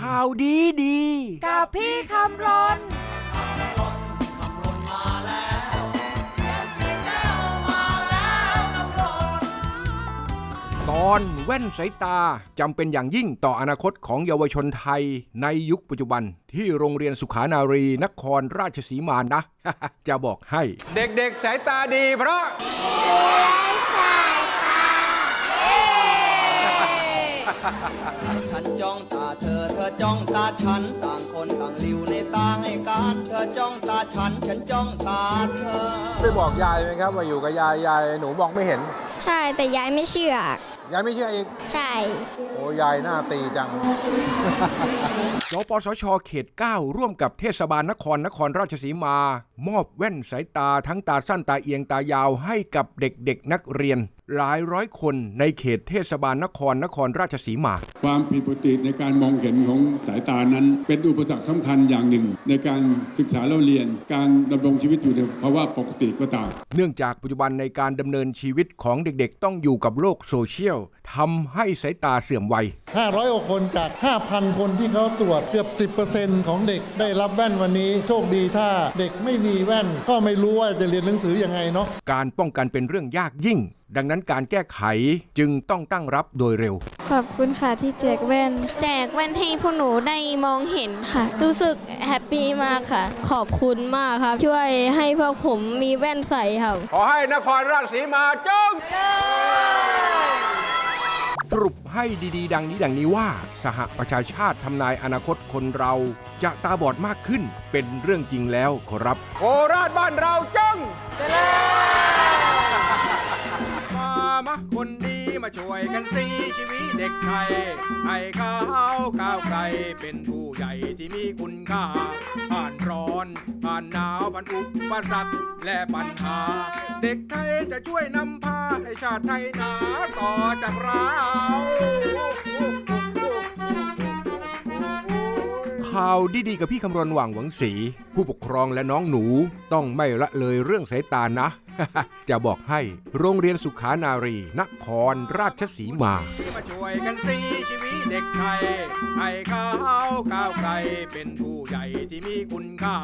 ข่าวดีดี กับพี่คำรนตอนแว่นสายตาจำเป็นอย่างยิ่งต่ออนาคตของเยาวชนไทยในยุคปัจจุบัน ที่โรงเรียนสุขานารีนครราชสีมานะ จะบอกให้ เด็กๆสายตาดีเพราะ ฉันจ้องตาเธอ เธอจ้องตาฉัน ต่างคนต่างหลิวในตาให้กันเธอจ้องตาฉัน ฉันจ้องตาเธอ ได้บอกยายไหมครับว่าอยู่กับยายยายหนูบอกไม่เห็น ใช่แต่ยายไม่เชื่อ ยายไม่เชื่ออีก ใช่ โอ้ยายหน้าตีจัง สปสช เขต 9 ร่วมกับเทศบาลนครนครราชสีมา มอบแว่นสายตาทั้งตาสั้นตาเอียงตายาวให้กับเด็กๆนักเรียน หลายร้อยคนในเขตเทศบาลนครนครราชสีมา ความผิดปกติในการมองเห็นของสายตานั้น เป็นอุปสรรคสำคัญอย่างหนึ่ง ในการศึกษาเราเรียน การดำรงชีวิตอยู่ในภาวะปกติก็ตาม เนื่องจากปัจจุบันในการดำเนินชีวิตของเด็กๆ ต้องอยู่กับโลกโซเชียลทำให้สายตาเสื่อมวัย 500กว่าคนจาก 5,000 คนที่เขาตรวจเกือบ 10%ของเด็กได้รับแว่นวันนี้ โชคดีถ้าเด็กไม่มีแว่น ก็ไม่รู้ว่าจะเรียนหนังสือยังไงเนาะ การป้องกันเป็นเรื่องยากยิ่ง ดังนั้นการแก้ไขจึงต้องตั้งรับโดยเร็ว ขอบคุณค่ะที่แจกแว่น แจกแว่นให้พวกหนูได้มองเห็นค่ะ รู้สึกแฮปปี้มากค่ะ ขอบคุณมากครับ ช่วยให้พวกผมมีแว่นใส่ครับ ขอให้นครราชสีมาจง สรุปให้ดีๆ ดังนี้ดังนี้ว่า สหประชาชาติทำนายอนาคตคนเราจะตาบอดมากขึ้นเป็นเรื่องจริงแล้วขอรับ โคราชบ้านเราจงมามาคนดีมาช่วยกันสีชีวิตเด็กไทยให้เขาก้าวไกลเป็นผู้ใหญ่ที่มีคุณค่าผ่านร้อนผ่านหนาวผ่านอุปสรรคและปัญหา เด็กไทยจะช่วยนำพาให้ชาติไทยหนาต่อจากเราข่าวดีๆกับพี่คำรณหว่างหวังสี ผู้ปกครองและน้องหนูต้องไม่ละเลยเรื่องสายตานะ จะบอกให้โรงเรียนสุขานารี นครราชสีมามาช่วยกันสีชีวิตเด็กไทยให้เขาก้าวไกลเป็นผู้ใหญ่ที่มีคุณค่า